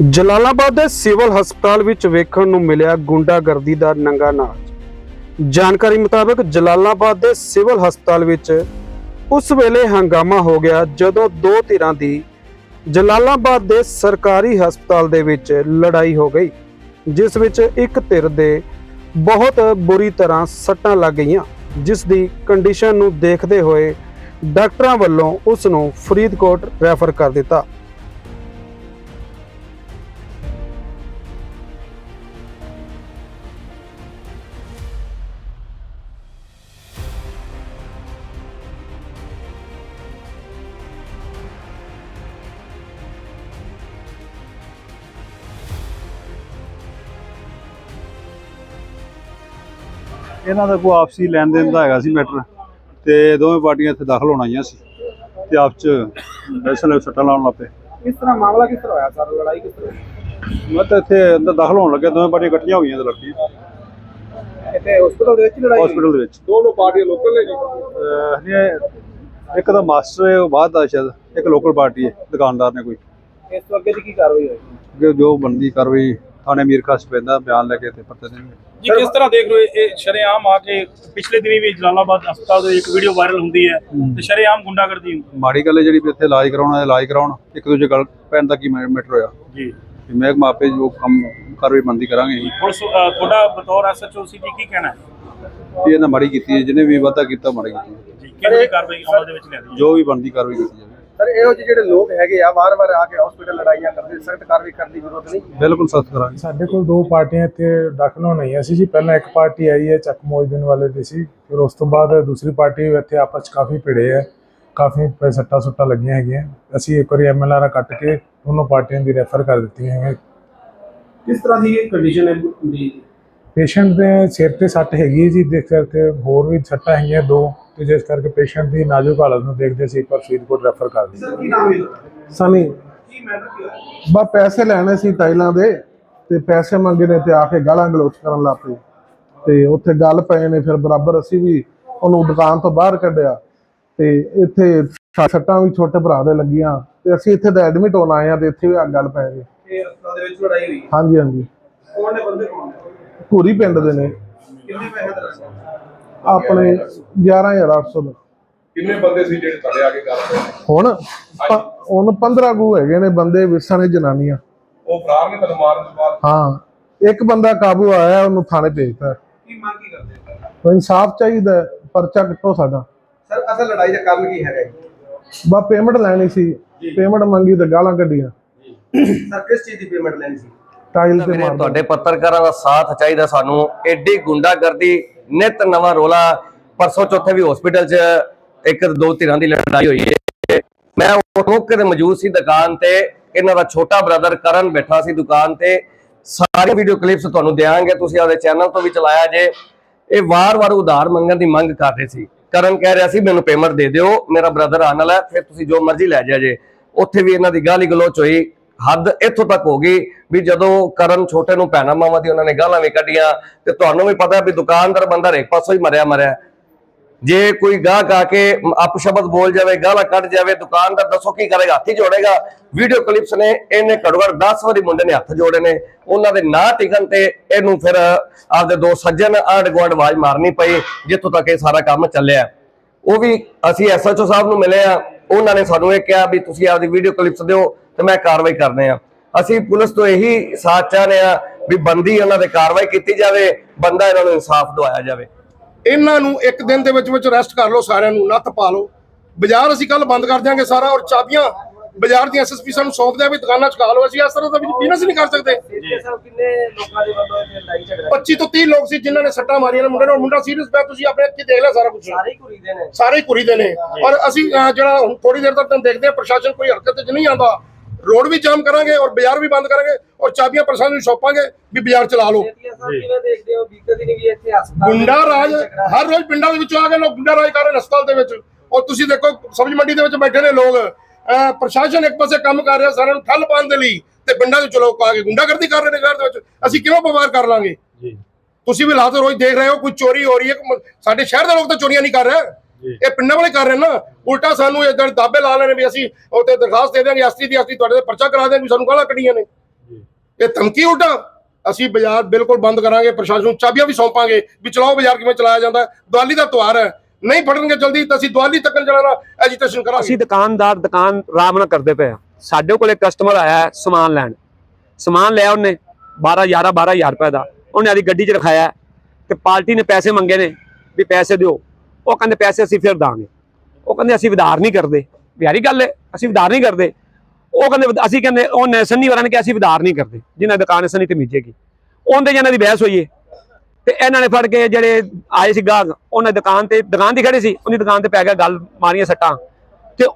ਜਲਾਲਾਬਾਦ ਦੇ ਸਿਵਲ ਹਸਪਤਾਲ ਵਿੱਚ ਵੇਖਣ ਨੂੰ ਮਿਲਿਆ ਗੁੰਡਾਗਰਦੀ ਦਾ ਨੰਗਾ ਨਾਚ। ਜਾਣਕਾਰੀ ਮੁਤਾਬਕ ਜਲਾਲਾਬਾਦ ਦੇ ਸਿਵਲ ਹਸਪਤਾਲ ਵਿੱਚ ਉਸ ਵੇਲੇ ਹੰਗਾਮਾ ਹੋ ਗਿਆ ਜਦੋਂ ਦੋ ਧਿਰਾਂ ਦੀ ਜਲਾਲਾਬਾਦ ਦੇ ਸਰਕਾਰੀ ਹਸਪਤਾਲ ਦੇ ਵਿੱਚ ਲੜਾਈ ਹੋ ਗਈ, ਜਿਸ ਵਿੱਚ ਇੱਕ ਧਿਰ ਦੇ ਬਹੁਤ ਬੁਰੀ ਤਰ੍ਹਾਂ ਸੱਟਾਂ ਲੱਗ ਗਈਆਂ, ਜਿਸ ਦੀ ਕੰਡੀਸ਼ਨ ਨੂੰ ਦੇਖਦੇ ਹੋਏ ਡਾਕਟਰਾਂ ਵੱਲੋਂ ਉਸ ਨੂੰ ਫਰੀਦਕੋਟ ਰੈਫਰ ਕਰ ਦਿੱਤਾ। ਇਹਨਾਂ ਦਾ ਕੋਈ ਆਪਸੀ ਲੈਣ ਦੇਣ ਦਾ ਹੈਗਾ ਸੀ ਮੈਟਰ ਤੇ ਦੋਵੇਂ ਪਾਰਟੀਆਂ ਇੱਥੇ ਦਾਖਲ ਹੋਣ ਆਈਆਂ ਸੀ ਤੇ ਆਪਸ ਚ ਫੈਸਲੇ ਸੱਟਾਂ ਲਾਉਣ ਲੱਪੇ ਕਿਸ ਤਰ੍ਹਾਂ ਮਾਮਲਾ ਕਿਸ ਤਰ੍ਹਾਂ ਹੋਇਆ? ਸਰ ਲੜਾਈ ਕਿਸ ਤਰ੍ਹਾਂ ਮੈਂ ਤਾਂ ਇੱਥੇ ਅੰਦਰ ਦਾਖਲ ਹੋਣ ਲੱਗੇ ਦੋਵੇਂ ਪਾਰਟੀਆਂ ਇਕੱਠੀਆਂ ਹੋਈਆਂ ਤੇ ਲੜਕੀਆਂ ਇੱਥੇ ਹਸਪਤਾਲ ਦੇ ਵਿੱਚ ਲੜਾਈ ਹਸਪੀਟਲ ਦੇ ਵਿੱਚ। ਦੋਨੋਂ ਪਾਰਟੀਆਂ ਲੋਕਲ ਨੇ ਜੀ? ਇੱਕ ਤਾਂ ਮਾਸਟਰ ਹੈ ਉਹ ਬਾਹਰ ਦਾ ਸ਼ਾਇਦ ਇੱਕ ਲੋਕਲ ਪਾਰਟੀ ਹੈ ਦੁਕਾਨਦਾਰ ਨੇ ਕੋਈ। ਇਸ ਤੋਂ ਅੱਗੇ ਦੀ ਕੀ ਕਾਰਵਾਈ ਜੋ ਜੋ ਬਣਦੀ ਕਾਰਵਾਈ ਥਾਣੇ ਮੀਰ ਖਾਸ ਪੈਂਦਾ ਬਿਆਨ ਲੈ ਕੇ ਤੇ ਪਰਤੇ ਦੇਣਗੇ ਜੀ ਕਿਸ ਤਰ੍ਹਾਂ ਦੇਖ ਰਹੇ ਹੋ ਇਹ ਸ਼ਰੇਆਮ ਆ ਕੇ ਪਿਛਲੇ ਦਿਨੀ ਵੀ ਜਲਾਲਾਬਾਦ ਹਸਪਤਾਲ ਦੇ ਇੱਕ ਵੀਡੀਓ ਵਾਇਰਲ ਹੁੰਦੀ ਹੈ ਤੇ ਸ਼ਰੇਆਮ ਗੁੰਡਾਗਰਦੀ ਹੁੰਦੀ ਮਾੜੀ ਗੱਲ ਹੈ ਜਿਹੜੀ ਵੀ ਇੱਥੇ ਇਲਾਜ ਕਰਾਉਣਾ ਹੈ ਇਲਾਜ ਕਰਾਉਣ। ਇੱਕ ਦੂਜੇ ਗੱਲ ਪੈਣ ਦਾ ਕੀ ਮੈਟਰ ਹੋਇਆ? ਜੀ। ਤੇ ਮੈਂ ਮਾਪੇ ਜੋ ਕੰਮ ਕਾਰਵਾਈ ਬਣਦੀ ਕਰਾਂਗੇ। ਪੁਲਿਸ ਤੁਹਾਡਾ ਬਤੌਰ ਐਸਐਚਓ ਸੀ ਜੀ ਕੀ ਕਹਿਣਾ ਹੈ? ਵੀ ਇਹਨਾਂ ਮਾੜੀ ਕੀਤੀ ਹੈ ਜਿਹਨੇ ਵੀ ਵਾਧਾ ਕੀਤਾ ਮਾੜੀ ਕੀਤੀ। ਜੀ ਕਿਹੋ ਜਿਹੀ ਕਾਰਵਾਈ ਅਮਲ ਦੇ ਵਿੱਚ ਲਿਆਂਦੀ ਜੋ ਵੀ ਬਣਦੀ ਕਾਰਵਾਈ ਕੀਤੀ ਜਾਵੇ। ਸਰ ਇਹੋ ਜਿਹੇ ਜਿਹੜੇ ਲੋਕ ਹੈਗੇ ਆ ਵਾਰ-ਵਾਰ ਆ ਕੇ ਹਸਪੀਟਲ ਲੜਾਈਆਂ ਕਰਦੇ ਸਖਤ ਕਾਰਵਾਈ ਕਰਨ ਦੀ ਜ਼ਰੂਰਤ ਨਹੀਂ। ਬਿਲਕੁਲ ਸਖਤ ਕਰਾਂਗੇ ਸਾਡੇ ਕੋਲ ਦੋ ਪਾਰਟੀਆਂ ਇੱਥੇ ਦਾਖਲ ਹੋਣ ਆਈਆਂ ਸੀ ਜੀ। ਪਹਿਲਾਂ ਇੱਕ ਪਾਰਟੀ ਆਈ ਹੈ ਚੱਕ ਮੋਜਦਿਨ ਵਾਲੇ ਦੀ ਸੀ ਫਿਰ ਉਸ ਤੋਂ ਬਾਅਦ ਦੂਸਰੀ ਪਾਰਟੀ ਵੀ ਇੱਥੇ ਆਪਸ 'ਚ ਕਾਫੀ ਭਿੜੇ ਹੈ ਕਾਫੀ ਸੱਟਾਂ ਸੁੱਟਾਂ ਲੱਗੀਆਂ ਹੈਗੀਆਂ। ਅਸੀਂ ਇੱਕ ਵਾਰੀ ਐਮਐਲਆਰ ਕੱਟ ਕੇ ਦੋਨੋਂ ਪਾਰਟੀਆਂ ਦੀ ਰੈਫਰ ਕਰ ਦਿੱਤੀਆਂ ਹੈਗੀਆਂ। ਕਿਸ ਤਰ੍ਹਾਂ ਦੀ ਕੰਡੀਸ਼ਨ ਹੈ ਦੀ ਪੇਸ਼ੈਂਟ ਦੇ ਸਿਰ ਤੇ ਸੱਟ ਹੈਗੀ ਹੈ ਜੀ ਦੇਖ ਕਰਕੇ ਹੋਰ ਵੀ ਸੱਟਾਂ ਹੈਗੀਆਂ ਦੋ ਤੇ ਜਿਸ ਕਰਕੇ ਪੇਸ਼ੈਂਟ ਦੀ ਨਾਜ਼ੁਕ ਹਾਲਤ ਨੂੰ ਦੇਖਦੇ ਸੀ ਵਾਰ ਫਰੀਦਕੋਟ ਰੈਫਰ ਕਰ ਦਿੱਤਾ ਸਰ ਕੀ ਨਾਮ ਹੈ ਸਨੀ। ਕੀ ਮੈਟਰ ਕੀ ਹੋਇਆ? ਬਾ ਪੈਸੇ ਲੈਣੇ ਸੀ ਟਾਈਲਾਂ ਦੇ ਤੇ ਪੈਸੇ ਮੰਗੇ ਨੇ ਤੇ ਆ ਕੇ ਗਾਲਾਂ ਗਲੋਚ ਕਰਨ ਲੱਗ ਪਏ। ਤੇ ਉੱਥੇ ਗੱਲ ਪਏ ਨੇ ਫਿਰ ਬਰਾਬਰ ਅਸੀਂ ਵੀ ਉਹਨੂੰ ਦੁਕਾਨ ਤੋਂ ਬਾਹਰ ਕੱਢਿਆ। ਤੇ ਇੱਥੇ ਸੱਟ- ਵੀ ਛੋਟੇ ਭਰਾ ਦੇ ਲੱਗੀਆਂ। ਤੇ ਅਸੀਂ ਇੱਥੇ ਤਾਂ ਐਡਮਿਟ ਹੋਣ ਆਏ ਆ ਤੇ ਇੱਥੇ ਵੀ ਆ ਗੱਲ ਪੈ ਗਈ। ਇਹ ਹਸਪਤਾਲ ਦੇ ਵਿੱਚ ਲੜਾਈ ਹੋਈ ਹਾਂਜੀ ਹਾਂਜੀ। ਕੌਣ ਨੇ ਬੰਦੇ ਕੌਣ ਨੇ? ਧੂਰੀ ਪਿੰਡ ਦੇ ਨੇ। ਕਿੰਨੇ ਪੈਸੇ ਆਪਣੇ 11800 ਦਾ। ਕਿੰਨੇ ਬੰਦੇ ਸੀ ਜਿਹੜੇ ਤੁਹਾਡੇ ਆ ਕੇ ਕਰ ਰਹੇ ਨੇ? ਹੁਣ ਹੁਣ 15 ਗੂ ਹੈਗੇ ਨੇ ਬੰਦੇ ਵਿਰਸਾਂ ਨੇ ਜਨਾਨੀਆਂ। ਉਹ ਫਰਾਰ ਨੇ ਤੁਹਾਨੂੰ ਮਾਰਨ ਤੋਂ ਬਾਅਦ? ਹਾਂ ਇੱਕ ਬੰਦਾ ਕਾਬੂ ਆਇਆ ਉਹਨੂੰ ਥਾਣੇ ਭੇਜਤਾ। ਕੀ ਮੰਗ ਕੀ ਕਰਦੇ ਇਨਸਾਫ ਚਾਹੀਦਾ ਪਰਚਾ ਕੱਟੋ ਸਾਡਾ। ਸਰ ਅਸਲ ਲੜਾਈ ਦਾ ਕਾਰਨ ਕੀ ਹੈਗਾ? ਬਾ ਪੇਮੈਂਟ ਲੈਣੀ ਸੀ। ਪੇਮੈਂਟ ਮੰਗੀ ਤੇ ਗਾਲਾਂ ਕੱਢੀਆਂ। ਸਰ ਕਿਸ ਚੀਜ਼ ਦੀ ਪੇਮੈਂਟ ਲੈਣੀ ਸੀ? ਟਾਈਲ ਤੇ ਮਾਰ ਤੁਹਾਡੇ ਪੱਤਰਕਾਰਾਂ ਦਾ ਸਾਥ ਚਾਹੀਦਾ ਸਾਨੂੰ। ਐਡੀ ਗੁੰਡਾਗਰਦੀ ਨਿਤ ਨਵਾਂ ਰੋਲਾ। ਪਰਸੋਂ ਚੌਥੇ ਵੀ ਹਸਪੀਟਲ 'ਚ ਇੱਕ ਦੋ ਧਿਰਾਂ ਦੀ ਲੜਾਈ ਹੋਈ ਹੈ ਮੈਂ ਉਹ ਮੌਕੇ ਤੇ ਮੌਜੂਦ ਸੀ ਦੁਕਾਨ ਤੇ। ਇਹਨਾਂ ਦਾ ਛੋਟਾ ਬ੍ਰਦਰ ਕਰਨ ਬੈਠਾ ਸੀ ਦੁਕਾਨ ਤੇ। ਸਾਰੀ ਵੀਡੀਓ ਕਲਿੱਪਸ ਤੁਹਾਨੂੰ ਦਿਆਂਗੇ। ਤੁਸੀਂ ਆਪਦੇ ਚੈਨਲ ਤੋਂ ਵੀ ਚਲਾਇਆ ਜੇ। ਇਹ ਵਾਰ-ਵਾਰ ਉਧਾਰ ਮੰਗਣ ਦੀ ਮੰਗ ਕਰ ਰਹੇ ਸੀ। ਕਰਨ ਕਹਿ ਰਿਹਾ ਸੀ ਮੈਨੂੰ ਪੇਮੈਂਟ ਦੇ ਦਿਓ। ਮੇਰਾ ਬ੍ਰਦਰ ਵਾਲਾ ਹੈ, ਫਿਰ ਤੁਸੀਂ ਜੋ ਮਰਜ਼ੀ ਲੈ ਜਾ ਜੇ। ਉੱਥੇ ਵੀ ਇਹਨਾਂ ਦੀ ਗਾਲੀ ਗਲੋਚ ਹੋਈ। ਹੱਦ ਇੱਥੋਂ ਤੱਕ ਹੋ ਗਈ ਵੀ ਜਦੋਂ ਕਰਨ ਛੋਟੇ ਨੂੰ ਭੈਣਾ ਮਾਵਾਂ ਦੀ ਉਹਨਾਂ ਨੇ ਗਾਲਾਂ ਵੀ ਕੱਢੀਆਂ ਤੇ ਤੁਹਾਨੂੰ ਵੀ ਪਤਾ ਵੀ ਦੁਕਾਨਦਾਰ ਬੰਦਾ ਹਰੇਕ ਪਾਸੋਂ ਹੀ ਮਰਿਆ ਮਰਿਆ। ਜੇ ਕੋਈ ਗਾਹਕ ਆ ਕੇ ਅਪਸ਼ਬਦ ਬੋਲ ਜਾਵੇ, ਗਾਲਾਂ ਕੱਢ ਜਾਵੇ, ਦੁਕਾਨਦਾਰ ਦੱਸੋ ਕੀ ਕਰੇਗਾ, ਹੱਥ ਹੀ ਜੋੜੇਗਾ। ਵੀਡੀਓ ਕਲਿੱਪਸ ਨੇ ਇਹਨੇ ਘੱਟੋ ਘੱਟ 10 ਵਾਰੀ ਮੁੰਡੇ ਨੇ ਹੱਥ ਜੋੜੇ ਨੇ। ਉਹਨਾਂ ਦੇ ਨਾਂ ਟਿਕਣ ਤੇ ਇਹਨੂੰ ਫਿਰ ਆਪਦੇ ਦੋ ਸੱਜਣ ਆਂਢ ਗੁਆਂਢ ਆਵਾਜ਼ ਮਾਰਨੀ ਪਈ, ਜਿੱਥੋਂ ਤੱਕ ਇਹ ਸਾਰਾ ਕੰਮ ਚੱਲਿਆ। ਉਹ ਵੀ ਅਸੀਂ ਐਸਐਚਓ ਸਾਹਿਬ ਨੂੰ ਮਿਲੇ ਆ। ਉਹਨਾਂ ਨੇ ਸਾਨੂੰ ਇਹ ਕਿਹਾ ਵੀ ਤੁਸੀਂ ਆਪਦੀ ਵੀਡੀਓ ਕਲਿੱਪਸ ਦਿਓ ਤੇ ਮੈਂ ਕਾਰਵਾਈ ਕਰਦੇ ਆ। ਅਸੀਂ ਪੁਲਿਸ ਤੋਂ ਇਹੀ ਸਾਥ ਚਾਹਦੇ ਆ ਵੀ ਬੰਦੀ ਉਹਨਾਂ ਤੇ ਕਾਰਵਾਈ ਕੀਤੀ ਜਾਵੇ, ਬੰਦਾ ਇਹਨਾਂ ਨੂੰ ਇਨਸਾਫ ਦਵਾਇਆ ਜਾਵੇ। ਇਹਨਾਂ ਨੂੰ ਇੱਕ ਦਿਨ ਦੇ ਵਿੱਚ ਵਿੱਚ ਅਰੈਸਟ ਕਰ ਲਓ, ਸਾਰਿਆਂ ਨੂੰ, ਨੱਥ ਪਾ ਲਓ। ਬਾਜ਼ਾਰ ਅਸੀਂ ਕੱਲ ਬੰਦ ਕਰ ਦਿਆਂਗੇ ਸਾਰਾ ਔਰ ਚਾਬੀਆਂ ਬਾਜ਼ਾਰ ਦੀ ਐਸਐਸਪੀ ਸਾਨੂੰ ਸੌਂਪ ਦਿਆ ਵੀ ਦੁਕਾਨਾਂ ਚੁਕਾ ਲਓ ਅਸੀਂ ਇਸ ਤਰ੍ਹਾਂ ਦਾ ਵੀ ਬਿਜ਼ਨਸ ਨਹੀਂ ਕਰ ਸਕਦੇ। ਸਰ ਕਿੰਨੇ ਲੋਕਾਂ ਦੇ ਵੱਲੋਂ ਇਹ ਲੜਾਈ ਝਗੜਾ 25 ਤੋਂ 30 ਲੋਕ ਸੀ ਜਿਨ੍ਹਾਂ ਨੇ ਸੱਟਾਂ ਮਾਰੀਆਂ ਨੇ ਮੁੰਡੇ ਨੂੰ ਮੁੰਡਾ ਸੀਰੀਅਸ ਪਿਆ ਤੁਸੀਂ ਆਪਣੇ ਅੱਖੀ ਦੇਖ ਲਿਆ ਸਾਰਾ ਕੁਝ ਸਾਰੇ ਹੀ ਘੁਰੀ ਦੇ ਨੇ। ਸਾਰੇ ਹੀ ਕੁਰੀ ਦੇ ਨੇ। ਔਰ ਅਸੀਂ ਜਿਹੜਾ ਹੁਣ ਥੋੜੀ ਦੇਰ ਤੱਕ ਤੁਹਾਨੂੰ ਦੇਖਦੇ ਹਾਂ ਪ੍ਰਸ਼ਾਸਨ ਕੋਈ ਹਰਕਤ 'ਚ ਨਹੀਂ ਆਉਂਦਾ। ਰੋਡ ਵੀ ਜਾਮ ਕਰਾਂਗੇ ਔਰ ਬਾਜ਼ਾਰ ਵੀ ਬੰਦ ਕਰਾਂਗੇ ਔਰ ਚਾਬੀਆਂ ਪ੍ਰਸ਼ਾਸਨ ਨੂੰ ਸੌਂਪਾਂਗੇ ਵੀ ਬਾਜ਼ਾਰ ਚਲਾ ਲਓ। ਗੁੰਡਾ ਰਾਜ ਹਰ ਰੋਜ਼ ਪਿੰਡਾਂ ਦੇ ਵਿੱਚੋਂ ਆ ਕੇ ਲੋਕ ਗੁੰਡਾ ਰਾਜ ਕਰ ਰਹੇ ਨੇ ਹਸਪਤਾਲ ਦੇ ਵਿੱਚ। ਔਰ ਤੁਸੀਂ ਦੇਖੋ ਸਬਜ਼ੀ ਮੰਡੀ ਦੇ ਵਿੱਚ ਬੈਠੇ ਨੇ ਲੋਕ। ਪ੍ਰਸ਼ਾਸਨ ਇੱਕ ਪਾਸੇ ਕੰਮ ਕਰ ਰਿਹਾ ਸਾਰਿਆਂ ਨੂੰ ਠੱਲ ਪਾਉਣ ਦੇ ਲਈ ਤੇ ਪਿੰਡਾਂ ਦੇ ਵਿੱਚੋਂ ਲੋਕ ਆ ਕੇ ਗੁੰਡਾਗਰਦੀ ਕਰ ਰਹੇ ਨੇ ਘਰ ਦੇ ਵਿੱਚ। ਅਸੀਂ ਕਿਵੇਂ ਪਵਾਰ ਕਰ ਲਾਂਗੇ? ਤੁਸੀਂ ਵੀ ਹਾਲਾਤ ਰੋਜ਼ ਦੇਖ ਰਹੇ ਹੋ ਕੋਈ ਚੋਰੀ ਹੋ ਰਹੀ ਹੈ ਸਾਡੇ ਸ਼ਹਿਰ ਦੇ ਲੋਕ ਤਾਂ ਚੋਰੀਆਂ ਨਹੀਂ ਕਰ ਰਹੇ। ਇਹ ਪਿੰਡਾਂ ਵਾਲੇ ਕਰ ਰਹੇ ਨੇ ਉਲਟਾ ਸਾਨੂੰ ਇਦਾਂ ਦਾਬੇ ਲਾ ਲੈਣੇ ਵੀ ਅਸੀਂ ਉੱਤੇ ਦਰਖਾਸਤ ਦੇ ਦਿਆਂਗੇ ਅਸਲੀ ਦੀ ਅਸਲੀ ਤੁਹਾਡੇ ਤੇ ਪਰਚਾ ਕਰਾ ਦਿਆਂਗੇ ਵੀ ਸਾਨੂੰ ਗਾਲਾਂ ਕੱਢੀਆਂ ਨੇ। ਇਹ ਧਮਕੀ ਉਲਟਾ। ਅਸੀਂ ਬਾਜ਼ਾਰ ਬਿਲਕੁਲ ਬੰਦ ਕਰਾਂਗੇ ਪ੍ਰਸ਼ਾਸਨ ਨੂੰ ਚਾਬੀਆਂ ਵੀ ਸੌਂਪਾਂਗੇ ਵੀ ਚਲਾਓ ਬਾਜ਼ਾਰ ਕਿਵੇਂ ਚਲਾਇਆ ਜਾਂਦਾ। ਦੀਵਾਲੀ ਦਾ ਤਿਉਹਾਰ ਹੈ। ਨਹੀਂ ਫੜਨਗੇ ਜਲਦੀ, ਤਾਂ ਅਸੀਂ ਦੀਵਾਲੀ ਤੱਕ ਜਿਹੜਾ ਐਜੀਟੇਸ਼ਨ ਕਰਾਂਗੇ। ਅਸੀਂ ਦੁਕਾਨਦਾਰ, ਦੁਕਾਨ ਆਰਾਮ ਨਾਲ ਕਰਦੇ ਪਏ ਆ ਸਾਡੇ ਕੋਲ ਕਸਟਮਰ ਆਇਆ ਹੈ ਸਮਾਨ ਲੈਣ। ਸਮਾਨ ਲਿਆ ਉਹਨੇ 12 11 12000 ਰੁਪਏ ਦਾ। ਉਹਨੇ ਆਦੀ ਗੱਡੀ 'ਚ ਰਖਾਇਆ ਹੈ ਤੇ ਪਾਰਟੀ ਨੇ ਪੈਸੇ ਮੰਗੇ ਨੇ ਵੀ ਪੈਸੇ ਦਿਓ। ਉਹ ਕਹਿੰਦੇ ਪੈਸੇ ਅਸੀਂ ਫਿਰ ਦਾਂਗੇ। ਉਹ ਕਹਿੰਦੇ ਅਸੀਂ ਵਿਧਾਰ ਨਹੀਂ ਕਰਦੇ। ਪਿਆਰੀ ਗੱਲ ਹੈ, ਅਸੀਂ ਵਿਧਾਰ ਨਹੀਂ ਕਰਦੇ। ਉਹ ਕਹਿੰਦੇ ਅਸੀਂ ਕਹਿੰਦੇ ਉਹ ਨੈਸਨ ਨਹੀਂ ਨੇ ਕਿਹਾ ਅਸੀਂ ਵਿਧਾਰ ਨਹੀਂ ਕਰਦੇ, ਜਿਨ੍ਹਾਂ ਦੀ ਦੁਕਾਨ ਹੈ ਸੰਨੀ ਤੇ ਮੀਜੇਗੀ ਉਹਦੇ ਜਿਹਨਾਂ ਦੀ ਬਹਿਸ ਹੋਈ ਹੈ ਤੇ ਇਹਨਾਂ ਨੇ ਫੜ ਕੇ ਜਿਹੜੇ ਆਏ ਸੀ ਗਾਹਕ, ਉਹਨਾਂ ਦੁਕਾਨ ਤੇ, ਦੁਕਾਨ ਦੀ ਖੜੇ ਸੀ, ਉਹਦੀ ਦੁਕਾਨ ਤੇ ਪੈ ਗਿਆ ਗੱਲ, ਮਾਰੀਆਂ ਸੱਟਾਂ। ਤੇ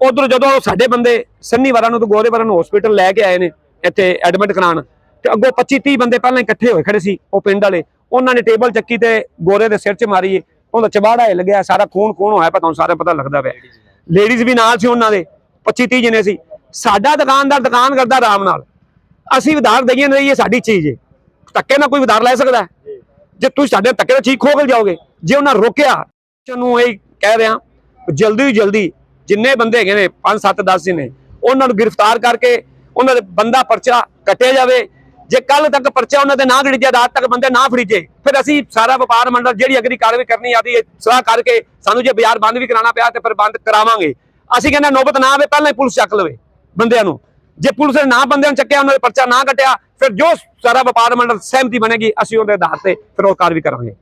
ਉਧਰ ਜਦੋਂ ਸਾਡੇ ਬੰਦੇ ਸੰਨੀ ਵਾਰਾਂ ਨੂੰ ਤੇ ਗੋਰੇ ਵਾਰਾਂ ਨੂੰ ਹਸਪੀਟਲ ਲੈ ਕੇ ਆਏ ਨੇ, ਇੱਥੇ ਐਡਮਿਟ ਕਰਾਉਣ, ਤੇ ਅੱਗੋਂ 25 30 ਬੰਦੇ ਪਹਿਲਾਂ ਇਕੱਠੇ ਹੋਏ ਖੜੇ ਸੀ, ਉਹ ਪਿੰਡ ਵਾਲੇ। ਉਹਨਾਂ ਨੇ ਟੇਬਲ ਚੱਕੀ ਤੇ ਗੋਰੇ ਦੇ ਸਿਰ 'ਚ ਮਾਰੀ ਏ ਉਹਦਾ ਚਬਾੜਾ ਹੀ ਲੱਗਿਆ ਸਾਰਾ ਖੂਨ ਖੂਨ ਹੋਇਆ, ਪਤਾ ਹੁਣ ਸਾਰਾ ਪਤਾ ਲੱਗਦਾ ਪਿਆ। ਲੇਡੀਜ਼ ਵੀ ਨਾਲ ਸੀ ਉਹਨਾਂ ਦੇ 25 30 ਜਣੇ ਸੀ। ਸਾਡਾ ਦੁਕਾਨਦਾਰ ਦੁਕਾਨ ਕਰਦਾ ਆਰਾਮ ਨਾਲ। ਅਸੀਂ ਵਿਧਾਰ ਦਈਏ ਨਹੀਂ ਇਹ ਸਾਡੀ ਚੀਜ਼ ਏ। ਧੱਕੇ ਨਾਲ ਕੋਈ ਵਿਧਾਰ ਲੈ ਸਕਦਾ। ਜੇ ਤੁਸੀਂ ਸਾਡੇ ਧੱਕੇ ਨਾਲ ਚੀਜ਼ ਖੋਗਲ ਜਾਓਗੇ, ਜੇ ਉਹਨਾਂ ਰੋਕਿਆ ਨੂੰ ਇਹ ਕਹਿ ਰਿਹਾ, ਜਲਦੀ ਤੋਂ ਜਲਦੀ ਜਿੰਨੇ ਬੰਦੇ ਹੈਗੇ ਨੇ 5 7 10 ਨੇ ਉਹਨਾਂ ਨੂੰ ਗ੍ਰਿਫਤਾਰ ਕਰਕੇ ਉਹਨਾਂ ਦੇ ਬੰਦਾ ਪਰਚਾ ਕੱਟਿਆ ਜਾਵੇ। ਜੇ ਕੱਲ ਤੱਕ ਪਰਚਾ ਉਹਨਾਂ ਦੇ ਨਾ ਗੜੀਜੇ ਰਾਤ ਤੱਕ ਬੰਦੇ ਨਾ ਫੜੀਜੇ ਫਿਰ ਅਸੀਂ ਸਾਰਾ ਵਪਾਰ ਮੰਡਲ, ਜਿਹੜੀ ਅਗਲੀ ਕਾਰਵਾਈ ਕਰਨੀ ਆਦੀ ਹੈ ਸਲਾਹ ਕਰਕੇ ਸਾਨੂੰ ਜੇ ਬਾਜ਼ਾਰ ਬੰਦ ਵੀ ਕਰਾਉਣਾ ਪਿਆ, ਤੇ ਫਿਰ ਬੰਦ ਕਰਾਵਾਂਗੇ। ਅਸੀਂ ਕਹਿੰਦੇ ਨੌਬਤ ਨਾ ਆਵੇ, ਪਹਿਲਾਂ ਹੀ ਪੁਲਿਸ ਚੱਕ ਲਵੇ ਬੰਦਿਆਂ ਨੂੰ। ਜੇ ਪੁਲਿਸ ਨੇ ਨਾ ਬੰਦਿਆਂ ਨੂੰ ਚੱਕਿਆ, ਉਹਨਾਂ ਦੇ ਪਰਚਾ ਨਾ ਕੱਟਿਆ, ਫਿਰ ਜੋ ਸਾਰਾ ਵਪਾਰ ਮੰਡਲ ਸਹਿਮਤੀ ਬਣੇਗੀ, ਅਸੀਂ ਉਹਦੇ ਆਧਾਰ ਤੇ ਫਿਰ ਉਹ ਕਾਰਵਾਈ ਕਰਾਂਗੇ।